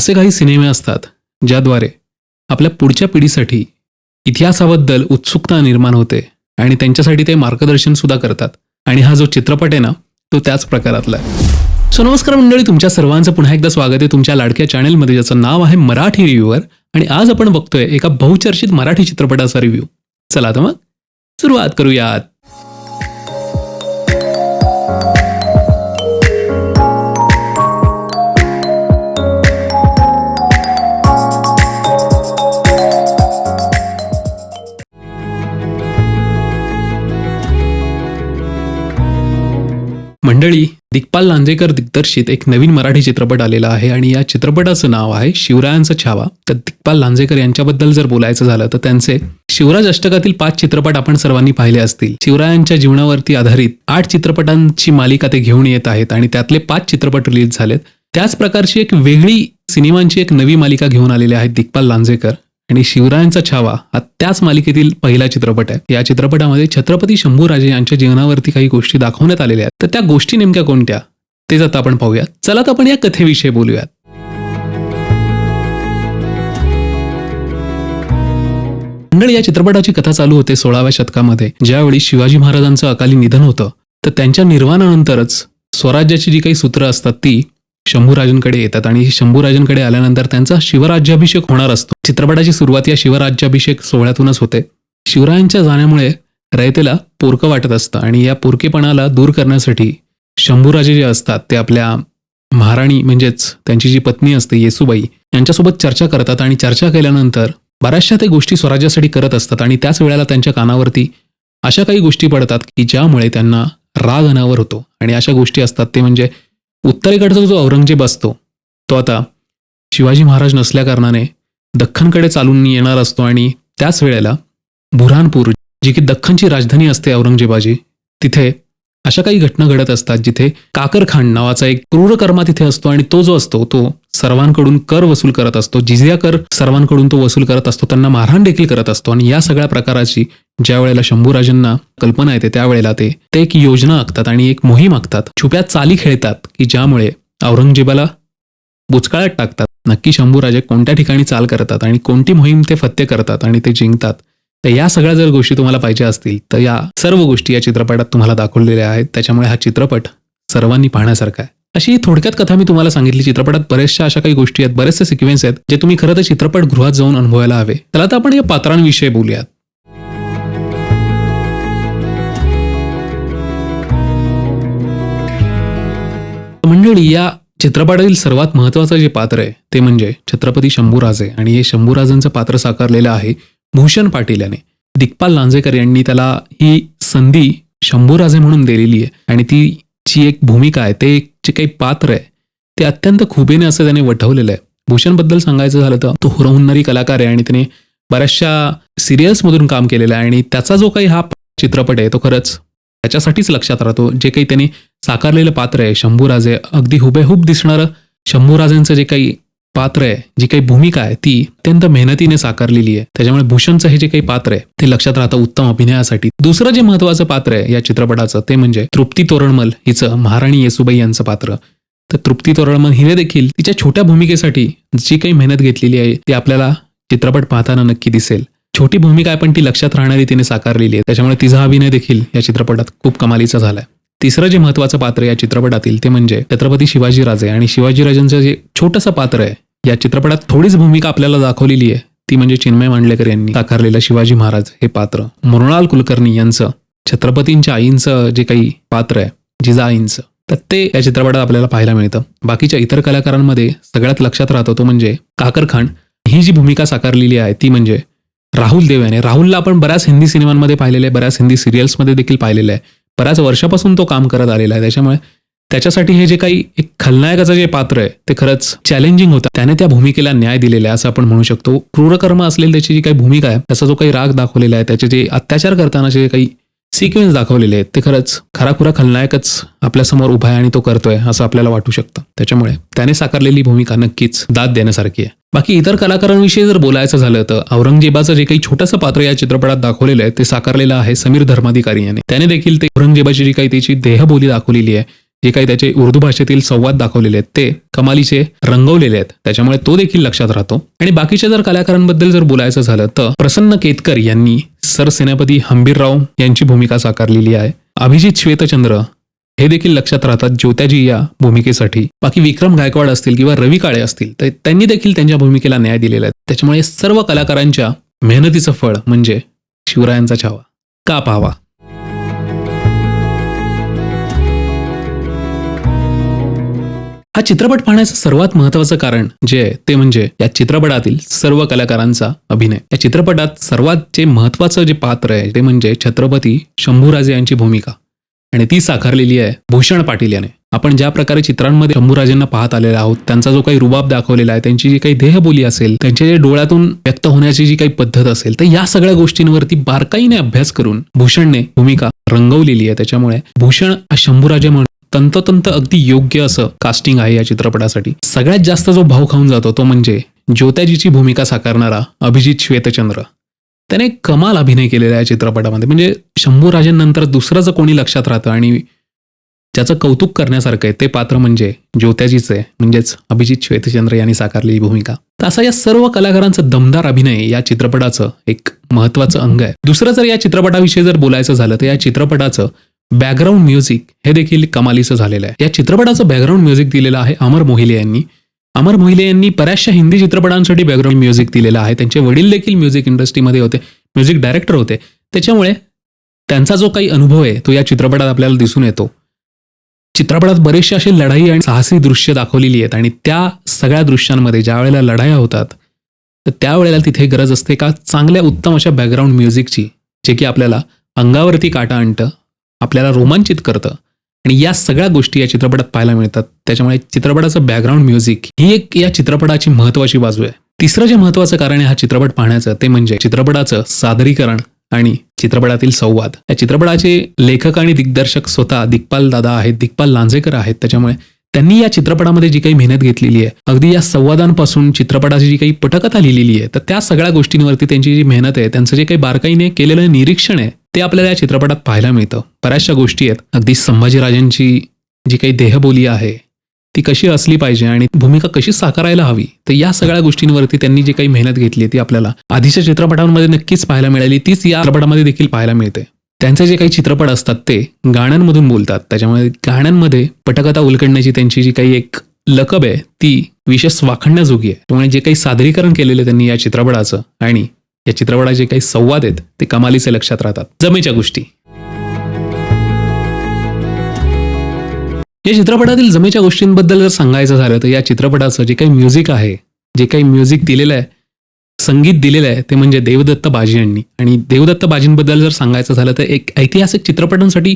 असे काही सिनेमे असतात ज्याद्वारे आपल्या पुढच्या पिढीसाठी इतिहासाबद्दल उत्सुकता निर्माण होते आणि त्यांच्यासाठी ते मार्गदर्शन सुद्धा करतात. आणि हा जो चित्रपट आहे ना तो त्याच प्रकारातला आहे. सो नमस्कार मंडळी तुमच्या सर्वांचं पुन्हा एकदा स्वागत आहे तुमच्या लाडक्या चॅनलमध्ये ज्याचं नाव आहे मराठी रिव्ह्यूवर आणि आज आपण बघतोय एका बहुचर्चित मराठी चित्रपटाचा रिव्ह्यू चला तर मग सुरुवात करूयात. मंडळी लांजेकर दिग्दर्शित एक नवीन मराठी चित्रपट आलेला आहे आणि या चित्रपटाचं नाव आहे शिवरायांचा छावा. तर दिग्पाल लांजेकर यांच्याबद्दल जर बोलायचं झालं तर त्यांचे शिवराज अष्टकातील पाच चित्रपट आपण सर्वांनी पाहिले असतील. शिवरायांच्या जीवनावरती आधारित आठ चित्रपटांची मालिका ते घेऊन येत आहेत आणि त्यातले पाच चित्रपट रिलीज झालेत. त्याच प्रकारची एक वेगळी सिनेमांची एक नवी मालिका घेऊन आलेली आहे दिग्पाल लांजेकर. आणि शिवरायांचा छावा हा त्याच मालिकेतील पहिला चित्रपट आहे. या चित्रपटामध्ये छत्रपती शंभूराजे यांच्या जीवनावरती काही गोष्टी दाखवण्यात आलेल्या आहेत. तर त्या गोष्टी नेमक्या कोणत्या? तेच आता आपण पाहूयात. चला तर आपण या कथेविषयी बोलूयात. मंडळी या चित्रपटाची कथा चालू होते सोळाव्या शतकामध्ये. ज्यावेळी शिवाजी महाराजांचं अकाली निधन होतं तर त्यांच्या निर्वाणानंतरच स्वराज्याची जी काही सूत्र असतात ती शंभूराजांकडे येतात आणि शंभूराजांकडे आल्यानंतर त्यांचा शिवराज्याभिषेक होणार असतो. चित्रपटाची सुरुवात या शिवराज्याभिषेक सोहळ्यातूनच होते. शिवरायांच्या जाण्यामुळे रयतेला पोरकं वाटत असतं आणि या पोरकेपणाला दूर करण्यासाठी शंभूराजे जे असतात ते आपल्या महाराणी म्हणजेच त्यांची जी पत्नी असते येसुबाई यांच्यासोबत चर्चा करतात आणि चर्चा केल्यानंतर बऱ्याचशा ते गोष्टी स्वराज्यासाठी करत असतात आणि त्याच वेळेला त्यांच्या कानावरती अशा काही गोष्टी पडतात की ज्यामुळे त्यांना राग अनावर होतो. आणि अशा गोष्टी असतात ते म्हणजे उत्तरेकडचा जो औरंगजेब असतो तो आता शिवाजी महाराज नसल्याकारणाने दख्खनकडे चालून येणार असतो आणि त्याच वेळेला बुऱ्हाणपूर जी की दख्खनची राजधानी असते औरंगजेबाची तिथे अशा काही घटना घडत असतात जिथे काकरखान नावाचा एक क्रूरकर्मा तिथे असतो आणि तो जो असतो तो सर्वांकडून कर वसूल करत असतो. जिजिया कर सर्वांकडून तो वसूल करत असतो. त्यांना मारहाण देखील करत असतो. आणि या सगळ्या प्रकाराची ज्या वेळेला शंभूराजांना कल्पना येते त्यावेळेला ते ते एक योजना आखतात आणि एक मोहीम आखतात. छुप्या चाली खेळतात की ज्यामुळे औरंगजेबाला बुचकाळ्यात टाकतात. नक्की शंभूराजे कोणत्या ठिकाणी चाल करतात आणि कोणती मोहीम ते फत्ते करतात आणि ते जिंकतात? तर या सगळ्या जर गोष्टी तुम्हाला पाहिजे असतील तर या सर्व गोष्टी या चित्रपटात तुम्हाला दाखवलेल्या आहेत. त्याच्यामुळे हा चित्रपट सर्वांनी पाहण्यासारखा आहे. अशी थोडक्यात कथा मी तुम्हाला सांगितली. चित्रपटात बऱ्याचशा अशा काही गोष्टी आहेत बरेचसे सिक्वेन्स आहेत जे तुम्ही खरं तर चित्रपटगृहात जाऊन अनुभवायला हवे. तर आपण या पात्रांविषयी बोलूयात. मंडळी या चित्रपटातील सर्वात महत्वाचं जे पात्र आहे ते म्हणजे छत्रपती शंभूराजे. आणि हे शंभूराजांचं पात्र साकारलेलं आहे भूषण पाटील याने. दिग्पाल लांजेकर यांनी त्याला ही संधी शंभूराजे म्हणून दिलेली आहे. आणि ती जी एक भूमिका आहे ते जे काही पात्र आहे ते अत्यंत खुबीने असं त्याने वठवलेलं आहे. भूषणबद्दल सांगायचं झालं तर तो हुरहुन्नरी कलाकार आहे आणि त्याने बऱ्याचशा सिरियल्समधून काम केलेलं आहे. आणि त्याचा जो काही हा चित्रपट आहे तो खरंच त्याच्यासाठीच लक्षात राहतो. जे काही त्यांनी साकारलेलं पात्र आहे. शंभूराजे अगदी हुबेहूब दिसणारं शंभूराजेंचं जे काही पात्र आहे जी काही भूमिका आहे ती अत्यंत मेहनतीने साकारलेली आहे. त्याच्यामुळे भूषणचं हे जे काही पात्र आहे ते लक्षात राहतं उत्तम अभिनयासाठी. दुसरं जे महत्वाचं पात्र आहे या चित्रपटाचं ते म्हणजे तृप्ती तोरणमल हिचं महाराणी येसुबाई यांचं पात्र. तर तृप्ती तोरणमल हिने देखील तिच्या छोट्या भूमिकेसाठी जी काही मेहनत घेतलेली आहे ती आपल्याला चित्रपट पाहताना नक्की दिसेल. छोटी भूमिका आहे पण ती लक्षात राहणारी तिने साकारलेली आहे. त्याच्यामुळे तिचा अभिनय देखील या चित्रपटात खूप कमालीचा झालाय. तिसरं जे महत्वाचं पात्र या चित्रपटातील ते म्हणजे छत्रपती शिवाजीराजे आणि शिवाजीराजांचं जे छोटंसं पात्र आहे या चित्रपटात थोडीच भूमिका आपल्याला दाखवलेली आहे ती म्हणजे चिन्मय मांडलेकर यांनी साकारलेलं शिवाजी महाराज हे पात्र. मृणाल कुलकर्णी यांचं छत्रपतींच्या आईंचं जे काही पात्र आहे जिजाईंचं तर ते या चित्रपटात आपल्याला पाहायला मिळतं. बाकीच्या इतर कलाकारांमध्ये सगळ्यात लक्षात राहतो तो म्हणजे काकर खान. ही जी भूमिका साकारलेली आहे ती म्हणजे राहुल देव याने. राहुलला आपण बऱ्याच हिंदी सिनेमांमध्ये पाहिलेलं आहे बऱ्याच हिंदी सिरियल्समध्ये देखील पाहिलेलं आहे. बऱ्याच वर्षापासून तो काम करत आलेला आहे. त्याच्यामुळे त्याच्यासाठी हे जे काही एक खलनायकाचं जे पात्र आहे ते खरंच चॅलेंजिंग होतं. त्याने त्या भूमिकेला न्याय दिलेला आहे असं आपण म्हणू शकतो. क्रूरकर्म असलेली त्याची जी काही भूमिका आहे त्याचा जो काही राग दाखवलेला आहे त्याचे जे अत्याचार करतानाचे जे काही सिक्वेन्स दाखवलेले आहेत. ते खरंच खराखुरा खलनायकच आपल्यासमोर उभा आहे आणि तो करतोय असं आपल्याला वाटू शकतं. त्याच्यामुळे त्याने साकारलेली भूमिका नक्कीच दाद देण्यासारखी आहे. बाकी इतर कलाकारांविषयी जर बोलायचं झालं तर औरंगजेबाचं जे काही छोटंसं पात्र या चित्रपटात दाखवलेलं आहे ते साकारलेलं आहे समीर धर्माधिकारी याने. त्याने देखील ते औरंगजेबाची जी काही त्याची देहबोली दाखवलेली आहे जे काही त्याचे उर्दू भाषेतील संवाद दाखवलेले आहेत ते कमालीचे रंगवलेले आहेत. त्याच्यामुळे तो देखील लक्षात राहतो. आणि बाकीच्या जर कलाकारांबद्दल जर बोलायचं झालं तर प्रसन्न केतकर यांनी सरसेनापती हंबीरराव यांची भूमिका साकारलेली आहे. अभिजित श्वेतचंद्र हे देखील लक्षात राहतात ज्योत्याजी या भूमिकेसाठी. बाकी विक्रम गायकवाड असतील किंवा रवी काळे असतील तर त्यांनी देखील त्यांच्या भूमिकेला न्याय दिलेला आहे. त्याच्यामुळे सर्व कलाकारांच्या मेहनतीचं फळ म्हणजे शिवरायांचा छावा. का पाहावा? हा चित्रपट पाहण्याचं सर्वात महत्वाचं कारण जे आहे ते म्हणजे या चित्रपटातील सर्व कलाकारांचा अभिनय. या चित्रपटात सर्वात जे महत्वाचं जे पात्र आहे ते म्हणजे छत्रपती शंभूराजे यांची भूमिका. आणि ती साकारलेली आहे भूषण पाटील याने. आपण ज्या प्रकारे चित्रांमध्ये शंभूराजेंना पाहत आलेलो आहोत त्यांचा जो काही रुबाब दाखवलेला आहे त्यांची जी काही देहबोली असेल त्यांच्या जे डोळ्यातून व्यक्त होण्याची जी काही पद्धत असेल तर या सगळ्या गोष्टींवरती बारकाईने अभ्यास करून भूषणने भूमिका रंगवलेली आहे. त्याच्यामुळे भूषण हा शंभूराजे म्हणून तंतोतंत अगदी योग्य असं कास्टिंग आहे या चित्रपटासाठी. सगळ्यात जास्त जो भाव खाऊन जातो तो म्हणजे ज्योत्याजीची भूमिका साकारणारा अभिजित श्वेतचंद्र. त्याने कमाल अभिनय केलेला आहे या चित्रपटामध्ये. म्हणजे शंभू राजेंनंतर दुसरं जर कोणी लक्षात राहतं आणि ज्याचं कौतुक करण्यासारखं आहे ते पात्र म्हणजे ज्योत्याजीचं आहे म्हणजेच अभिजित श्वेतचंद्र यांनी साकारलेली भूमिका. तर असा या सर्व कलाकारांचं दमदार अभिनय या चित्रपटाचं एक महत्वाचं अंग आहे. दुसरं जर या चित्रपटाविषयी जर बोलायचं झालं तर या चित्रपटाचं बॅकग्राऊंड म्युझिक हे देखील कमालीचं झालेलं आहे. या चित्रपटाचं बॅकग्राऊंड म्युझिक दिलेलं आहे अमर मोहिले यांनी. अमर मोहिले यांनी बऱ्याचशा हिंदी चित्रपटांसाठी बॅकग्राऊंड म्युझिक दिलेलं आहे. त्यांचे वडील देखील म्युझिक इंडस्ट्रीमध्ये होते म्युझिक डायरेक्टर होते. त्याच्यामुळे त्यांचा जो काही अनुभव आहे तो या चित्रपटात आपल्याला दिसून येतो. चित्रपटात बरेचसे असे लढाई आणि साहसी दृश्य दाखवलेली आहेत आणि त्या सगळ्या दृश्यांमध्ये ज्या वेळेला लढाया होतात तर त्यावेळेला तिथे गरज असते का? चांगल्या उत्तम अशा बॅकग्राऊंड म्युझिकची जे की आपल्याला अंगावरती काटा आणतं आपल्याला रोमांचित करतं. आणि या सगळ्या गोष्टी या चित्रपटात पाहायला मिळतात. त्याच्यामुळे चित्रपटाचं बॅकग्राऊंड म्युझिक ही एक या चित्रपटाची महत्वाची बाजू आहे. तिसरं जे महत्वाचं कारण आहे हा चित्रपट पाहण्याचं ते म्हणजे चित्रपटाचं सादरीकरण आणि चित्रपटातील संवाद. या चित्रपटाचे लेखक आणि दिग्दर्शक स्वतः दिग्पाल दादा आहेत दिग्पाल लांजेकर आहेत. त्याच्यामुळे त्यांनी या चित्रपटामध्ये जी काही मेहनत घेतलेली आहे अगदी या संवादांपासून चित्रपटाची जी काही पटकथा लिहिलेली आहे तर त्या सगळ्या गोष्टींवरती त्यांची जी मेहनत आहे त्यांचं जे काही बारकाईने केलेलं निरीक्षण आहे ते आपल्याला या चित्रपटात पाहायला मिळतं. बऱ्याचशा गोष्टी आहेत. अगदी संभाजीराजांची जी काही देहबोली आहे ती कशी असली पाहिजे आणि भूमिका कशी साकारायला हवी तर या सगळ्या गोष्टींवरती त्यांनी जी काही मेहनत घेतली ती आपल्याला आधीच्या चित्रपटांमध्ये नक्कीच पाहायला मिळाली. तीच या चित्रपटामध्ये देखील पाहायला मिळते. त्यांचे जे काही चित्रपट असतात ते गाण्यांमधून बोलतात. त्याच्यामुळे गाण्यांमध्ये पटकथा उलकडण्याची त्यांची जी काही एक लकब आहे ती विशेष वाखणण्याजोगी आहे. त्यामुळे जे काही सादरीकरण केलेलं त्यांनी या चित्रपटाचं आणि या चित्रपटाचे काही संवाद आहेत ते कमालीचे लक्षात राहतात. जमेच्या गोष्टी. या चित्रपटातील जमेच्या गोष्टींबद्दल जर सांगायचं झालं तर या चित्रपटाचं जे काही म्युझिक आहे जे काही म्युझिक दिलेलं आहे संगीत दिलेलं आहे ते म्हणजे देवदत्त बाजी यांनी. आणि देवदत्त बाजींबद्दल जर सांगायचं झालं तर एक ऐतिहासिक चित्रपटांसाठी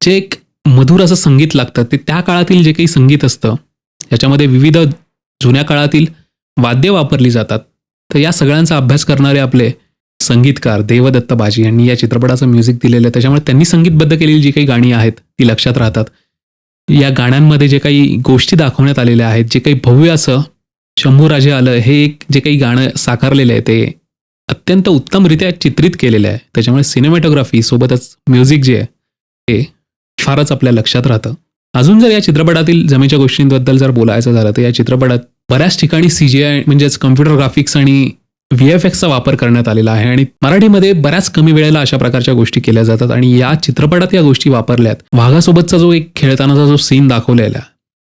जे एक मधुर असं संगीत लागतं ते त्या काळातील जे काही संगीत असतं याच्यामध्ये विविध जुन्या काळातील वाद्य वापरली जातात. तर या सगळ्यांचा अभ्यास करणारे आपले संगीतकार देवदत्त बाजी यांनी या चित्रपटाचं म्युझिक दिलेलं आहे. त्याच्यामुळे त्यांनी संगीतबद्ध केलेली जी काही गाणी आहेत ती लक्षात राहतात. या गाण्यांमध्ये जे काही गोष्टी दाखवण्यात आलेल्या आहेत जे काही भव्य असं शंभूराजे आलं हे एक जे काही गाणं साकारलेलं आहे ते अत्यंत उत्तमरित्या चित्रित केलेलं आहे. त्याच्यामुळे सिनेमॅटोग्राफी सोबतच म्युझिक जे आहे ते फारच आपल्या लक्षात राहतं. अजून जर या चित्रपटातील जमेच्या गोष्टींबद्दल जर बोलायचं झालं तर या चित्रपटात बऱ्याच ठिकाणी सी जी आय म्हणजेच कम्प्युटर ग्राफिक्स आणि व्ही एफ एक्सचा वापर करण्यात आलेला आहे आणि मराठीमध्ये बऱ्याच कमी वेळेला अशा प्रकारच्या गोष्टी केल्या जातात आणि या चित्रपटात या गोष्टी वापरल्यात. वाघासोबतचा जो एक खेळतानाचा जो सीन दाखवलेला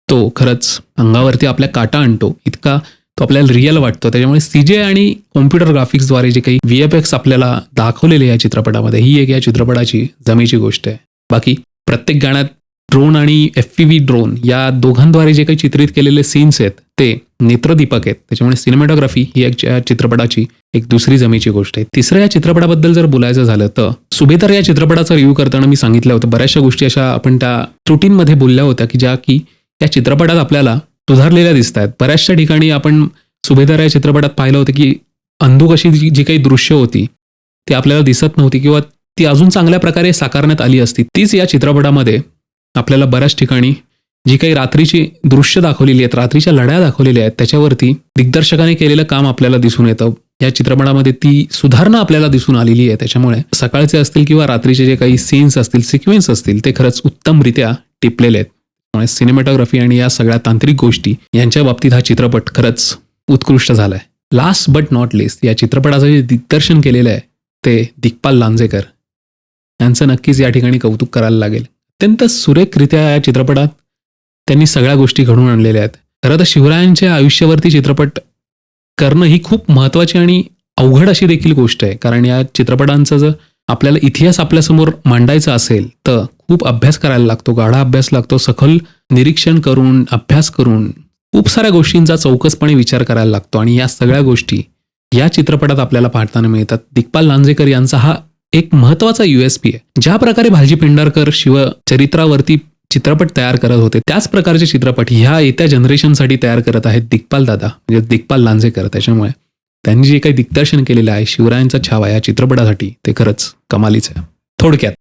तो खरंच अंगावरती आपल्या काटा आणतो. इतका तो आपल्याला रिअल वाटतो. त्याच्यामुळे सीजे आणि कॉम्प्युटर ग्राफिक्सद्वारे जे काही व्ही एफ एक्स आपल्याला दाखवलेले या चित्रपटामध्ये ही एक या चित्रपटाची जमेची गोष्ट आहे. बाकी प्रत्येक गाण्यात ड्रोन आणि एफ पी व्ही ड्रोन या दोघांद्वारे जे काही चित्रित केलेले सीन्स आहेत ते नेत्रदीपक आहेत. त्याच्यामुळे सिनेमॅटोग्राफी ही एक चित्रपटाची एक दुसरी जमेची गोष्ट आहे. तिसरं या चित्रपटाबद्दल जर बोलायचं झालं तर सुभेदार या चित्रपटाचा रिव्ह्यू करताना मी सांगितलं होतं बऱ्याचशा गोष्टी अशा आपण त्या त्रुटींमध्ये बोलल्या होत्या की ज्या की त्या चित्रपटात आपल्याला सुधारलेल्या दिसत आहेत. बऱ्याचशा ठिकाणी आपण सुभेदार या चित्रपटात पाहिलं होतं की अंधुक अशी जी काही दृश्य होती ती आपल्याला दिसत नव्हती किंवा ती अजून चांगल्या प्रकारे साकारण्यात आली असती. तीच या चित्रपटामध्ये आपल्याला बऱ्याच ठिकाणी जी काही रात्रीची दृश्य दाखवलेली आहेत रात्रीच्या लढ्या दाखवलेल्या आहेत त्याच्यावरती दिग्दर्शकाने केलेलं काम आपल्याला दिसून येतं. या चित्रपटामध्ये ती सुधारणा आपल्याला दिसून आलेली आहे त्याच्यामुळे सकाळचे असतील किंवा रात्रीचे जे काही सीन्स असतील सिक्वेन्स असतील ते खरंच उत्तमरित्या टिपलेले आहेत. त्यामुळे सिनेमॅटोग्राफी आणि या सगळ्या तांत्रिक गोष्टी यांच्या बाबतीत हा चित्रपट खरंच उत्कृष्ट झालाय. लास्ट बट नॉट लिस्ट या चित्रपटाचं जे दिग्दर्शन केलेलं आहे ते दिग्पाल लांजेकर. यांचं नक्कीच या ठिकाणी कौतुक करायला लागेल. अत्यंत सुरेखरित्या या चित्रपटात त्यांनी सगळ्या गोष्टी घडवून आणलेल्या आहेत. खरं तर शिवरायांच्या आयुष्यावरती चित्रपट करणं ही खूप महत्त्वाची आणि अवघड अशी देखील गोष्ट आहे. कारण या चित्रपटांचा जर आपल्याला इतिहास आपल्यासमोर मांडायचा असेल तर खूप अभ्यास करायला लागतो गाढा अभ्यास लागतो सखल निरीक्षण करून अभ्यास करून खूप साऱ्या गोष्टींचा चौकसपणे विचार करायला लागतो. आणि या सगळ्या गोष्टी या चित्रपटात आपल्याला पाहताना मिळतात. दिग्पाल लांजेकर यांचा हा एक महत्त्वाचा युएसपी आहे. ज्या प्रकारे भालजी शिव शिवचरित्रावरती चित्रपट तयार करत होते. त्याच प्रकारचे चित्रपट ह्या येत्या जनरेशनसाठी तयार करत आहेत दिग्पाल दादा म्हणजे दिग्पाल लांजेकर त्याच्यामुळे. त्यांनी जे काही दिग्दर्शन केलेलं आहे शिवरायांचा छावा या चित्रपटासाठी ते खरंच कमालीच आहे. थोडक्यात.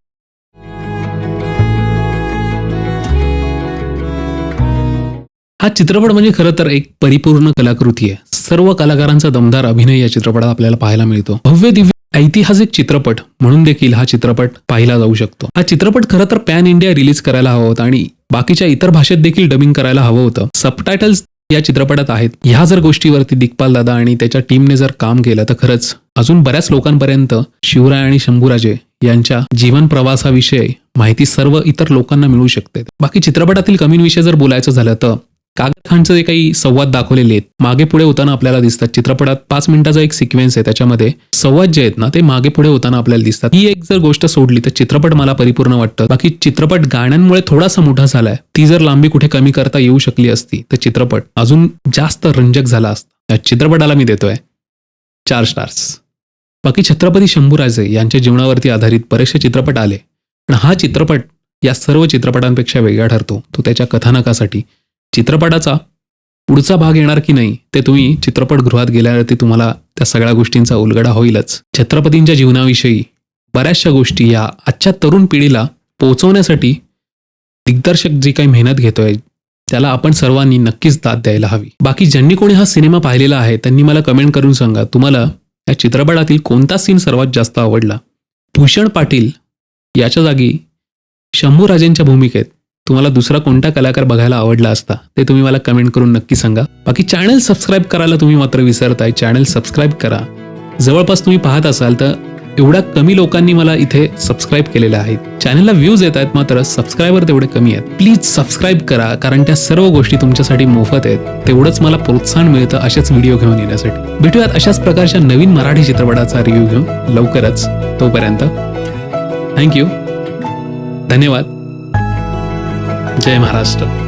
हा चित्रपट म्हणजे खरं तर एक परिपूर्ण कलाकृती आहे. सर्व कलाकारांचा दमदार अभिनय या चित्रपटात आपल्याला पाहायला मिळतो. भव्य दिव्य ऐतिहासिक चित्रपट म्हणून देखील हा चित्रपट पाहिला जाऊ शकतो. हा चित्रपट खरं तर पॅन इंडिया रिलीज करायला हवा होता आणि बाकीच्या इतर भाषेत देखील डबिंग करायला हवं होतं. सबटायटल्स या चित्रपटात आहेत. ह्या जर गोष्टीवरती दिग्पाल दादा आणि त्याच्या टीमने जर काम केलं तर खरंच अजून बऱ्याच लोकांपर्यंत शिवराय आणि शंभूराजे यांच्या जीवन प्रवासाविषयी माहिती सर्व इतर लोकांना मिळू शकते. बाकी चित्रपटातील कमींविषयी जर बोलायचं झालं तर कागद खानचे जे काही संवाद दाखवलेले आहेत मागे पुढे होताना आपल्याला दिसतात. चित्रपटात पाच मिनिटाचा एक सिक्वेन्स आहे त्याच्यामध्ये संवाद जे आहेत ना ते मागे पुढे होताना आपल्याला दिसतात. ही एक जर गोष्ट सोडली तर चित्रपट मला परिपूर्ण वाटतं. बाकी चित्रपट गाण्यांमुळे थोडासा मोठा झालाय. ती जर लांबी कुठे कमी करता येऊ शकली असती तर चित्रपट अजून जास्त रंजक झाला असता. या चित्रपटाला मी देतोय चार स्टार्स बाकी छत्रपती शंभूराजे यांच्या जीवनावरती आधारित बरेचसे चित्रपट आले. पण हा चित्रपट या सर्व चित्रपटांपेक्षा वेगळा ठरतो. तो त्याच्या कथानकासाठी. चित्रपटाचा पुढचा भाग येणार की नाही ते तुम्ही चित्रपटगृहात गेल्यावरती तुम्हाला त्या सगळ्या गोष्टींचा उलगडा होईलच. छत्रपतींच्या जीवनाविषयी बऱ्याचशा गोष्टी या आजच्या तरुण पिढीला पोहोचवण्यासाठी दिग्दर्शक जी काही मेहनत घेतोय त्याला आपण सर्वांनी नक्कीच दाद द्यायला हवी. बाकी ज्यांनी कोणी हा सिनेमा पाहिलेला आहे त्यांनी मला कमेंट करून सांगा तुम्हाला या चित्रपटातील कोणता सीन सर्वात जास्त आवडला? भूषण पाटील याच्या जागी शंभूराजेंच्या भूमिकेत तुम्हाला दुसरा कोणता कलाकार बघायला आवडला असता ते तुम्ही मला कमेंट करून नक्की सांगा. बाकी चॅनल सबस्क्राईब करायला तुम्ही मात्र विसरताय चॅनल सबस्क्राईब करा. जवळपास तुम्ही पाहत असाल तर एवढ्या कमी लोकांनी मला इथे सबस्क्राईब केलेलं आहे चॅनलला व्ह्यूज येत आहेत मात्र सबस्क्रायबर तेवढे कमी आहेत. प्लीज सबस्क्राईब करा कारण त्या सर्व गोष्टी तुमच्यासाठी मोफत आहेत. तेवढंच मला प्रोत्साहन मिळतं अशाच व्हिडिओ घेऊन येण्यासाठी. भेटूयात अशाच प्रकारच्या नवीन मराठी चित्रपटाचा रिव्ह्यू घेऊन लवकरच. तोपर्यंत थँक्यू धन्यवाद. जय महाराष्ट्र.